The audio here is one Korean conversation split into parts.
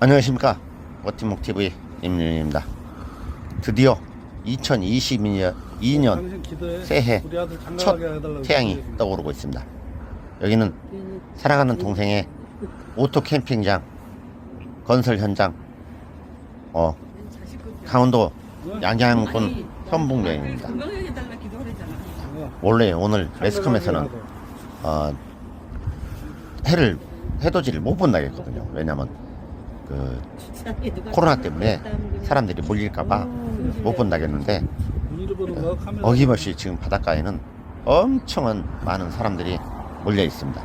안녕하십니까 워팀목TV 임윤입니다 드디어 2022년 2년 당신 기도해. 새해 첫 태양이. 떠오르고 있습니다 여기는 사랑하는 동생의 오토 캠핑장 건설 현장 어 강원도 양양군 현북면입니다. 원래 오늘 매스컴에서는 어, 해를 해돋이를 못 본다겠거든요 왜냐면 그 코로나 때문에 사람들이 몰릴까봐 못 본다겠는데. 어김없이 지금 바닷가에는 엄청한 많은 사람들이 몰려 있습니다.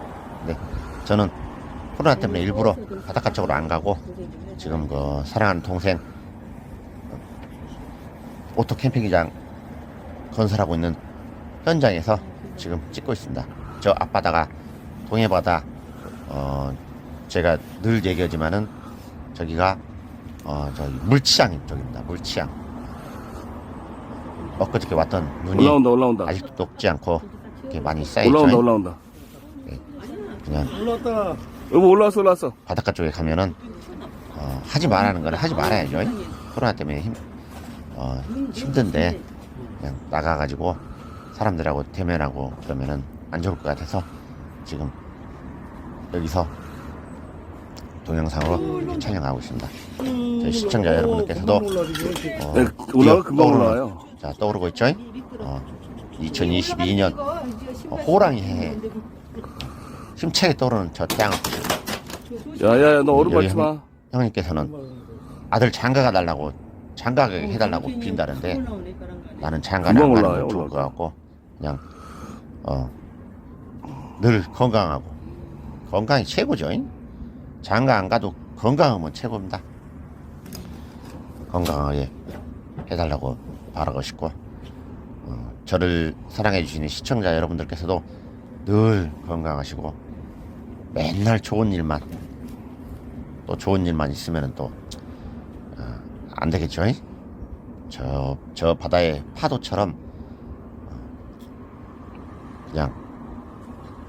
네, 저는 코로나 때문에 일부러 바닷가 쪽으로 안 가고 지금 그 사랑하는 동생 오토 캠핑장 건설하고 있는 현장에서 지금 찍고 있습니다. 저 앞바다가 동해바다 어 제가 늘 얘기하지만은 저기가 어 저기 물치양 쪽입니다. 물치양. 엊그저께 왔던 눈이 올라온다 올라온다 아직도 녹지 않고 이렇게 많이 쌓여 올라온다. 올라온다 그냥 올라왔다. 여보 올라왔어 올라왔어 바닷가 쪽에 가면은 어, 하지 말라는 건 하지 말아야죠. 코로나 때문에 힘, 어, 힘든데 그냥 나가가지고 사람들하고 대면하고 그러면은 안 좋을 것 같아서 지금 여기서 동영상으로 이렇게 촬영하고 있습니다. 저희 시청자 여러분들께서도 이렇게. 어, 네, 올라가 금방 떠오르는, 올라와요 자 떠오르고 있죠? 어, 2022년 어, 호랑이 해에 힘차게 떠오르는 저 태양을 보시고 야야야 너 얼음 여기 밟지 마 형님께서는 아들 장가가 달라고 장가 해달라고 빈다는데 나는 장가를 안 금방 가는 올라와요, 좋을 것. 같고 그냥 어, 늘 건강하고 건강이 최고죠. 잉? 장가 안 가도 건강하면 최고입니다. 건강하게 해달라고 바라고 싶고 어, 저를 사랑해 주시는 시청자 여러분들께서도 늘 건강하시고 맨날 좋은 일만 또 좋은 일만 있으면 또안 되겠죠? 잉? 저, 저 바다의 파도처럼 어, 그냥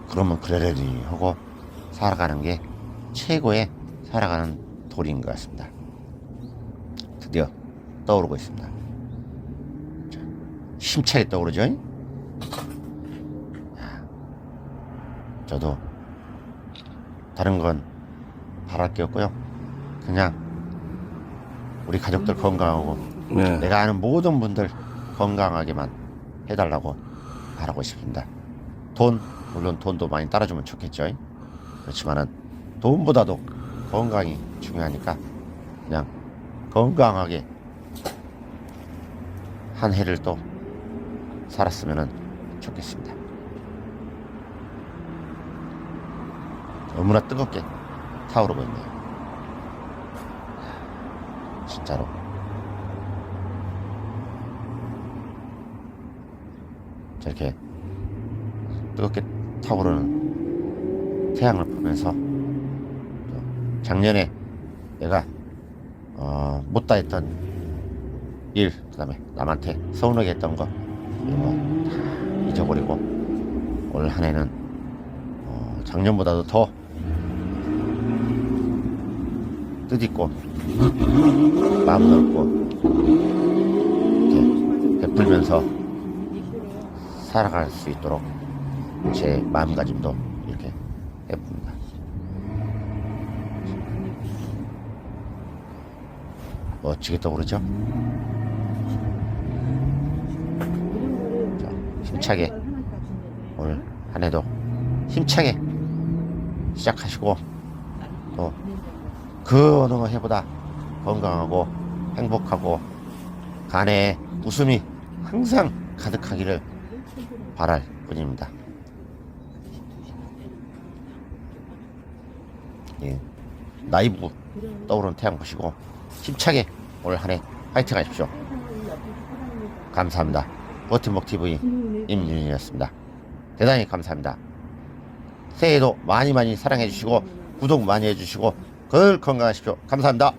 그러면 그러려니 하고 살아가는 게 최고의 살아가는 도리인 것 같습니다. 드디어 떠오르고 있습니다. 자, 힘차게 떠오르죠? 야, 저도 다른 건 바랄 게 없고요. 그냥 우리 가족들 건강하고 네. 내가 아는 모든 분들 건강하게만 해달라고 바라고 싶습니다. 돈, 물론 돈도 많이 따라주면 좋겠죠. 그렇지만은 돈보다도 건강이 중요하니까 그냥 건강하게 한 해를 또 살았으면 좋겠습니다. 너무나 뜨겁게 타오르고 있네요. 진짜로. 저렇게 뜨겁게 타오르는 태양을 보면서 또 작년에 내가 어, 못다 했던 일, 그 다음에 남한테 서운하게 했던 거 이런 거 다 잊어버리고 올 한 해는 어, 작년보다도 더 뜻있고 마음 넓고 이렇게 베풀면서 살아갈 수 있도록 제 마음가짐도 이렇게 해봅니다. 멋지게 떠오르죠? 자, 힘차게 오늘 한 해도 힘차게 시작하시고 또 그 어느 해보다 건강하고 행복하고 간에 웃음이 항상 가득하기를 바랄 뿐입니다. 예, 나이브 떠오르는 태양 보시고 힘차게 올 한해 화이팅 하십시오. 감사합니다. 버팀목 TV 임윤이었습니다. 대단히 감사합니다. 새해에도 많이 많이 사랑해 주시고 구독 많이 해 주시고 늘 건강하십시오. 감사합니다.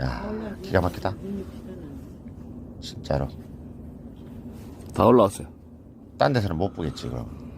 야 기가 막히다. 진짜로. 다 올라왔어요 딴 데서는 못 보겠지 그럼.